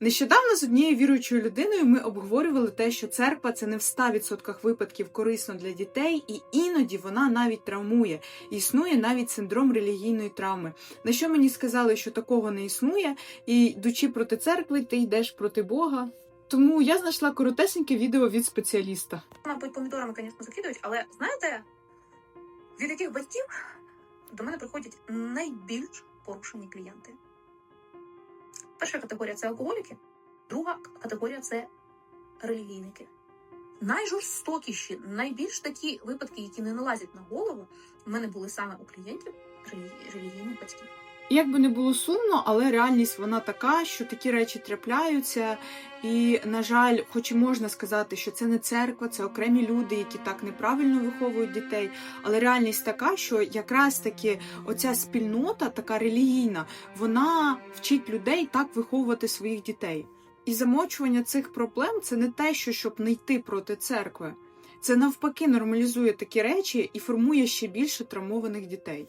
Нещодавно з однією віруючою людиною ми обговорювали те, що церква це не в 100% випадків корисно для дітей, і іноді вона навіть травмує. Існує навіть синдром релігійної травми. На що мені сказали, що такого не існує, і йдучи проти церкви, ти йдеш проти Бога. Тому я знайшла коротесеньке відео від спеціаліста. Мабуть, помідорами, звісно, закидують, але знаєте, від яких батьків до мене приходять найбільш порушені клієнти? Перша категорія це алкоголіки, друга категорія це релігійники. Найжорстокіші, найбільш такі випадки, які не налазять на голову, в мене були саме у клієнтів релі- релігійних батьків. Як би не було сумно, але реальність вона така, що такі речі трапляються. І, на жаль, хоч і можна сказати, що це не церква, це окремі люди, які так неправильно виховують дітей. Але реальність така, що якраз таки оця спільнота, така релігійна, вона вчить людей так виховувати своїх дітей. І замочування цих проблем це не те, що щоб не йти проти церкви. Це навпаки нормалізує такі речі і формує ще більше травмованих дітей.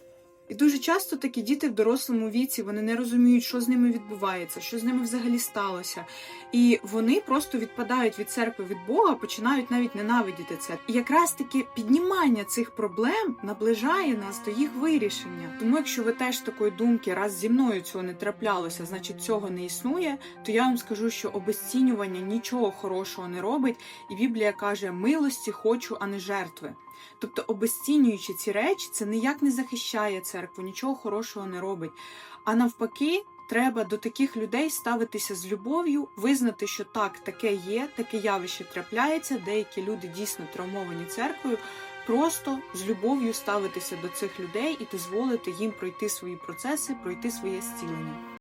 І дуже часто такі діти в дорослому віці вони не розуміють, що з ними відбувається, що з ними взагалі сталося. І вони просто відпадають від церкви від Бога, починають навіть ненавидіти це. І якраз таки піднімання цих проблем наближає нас до їх вирішення. Тому, якщо ви теж такої думки, раз зі мною цього не траплялося, значить цього не існує, то я вам скажу, що обезцінювання нічого хорошого не робить, і Біблія каже: милості хочу, а не жертви. Тобто, обезцінюючи ці речі, це ніяк не захищає церкву, нічого хорошого не робить. А навпаки, треба до таких людей ставитися з любов'ю, визнати, що так, таке є, таке явище трапляється. Деякі люди дійсно травмовані церквою. Просто з любов'ю ставитися до цих людей і дозволити їм пройти свої процеси, пройти своє зцілення.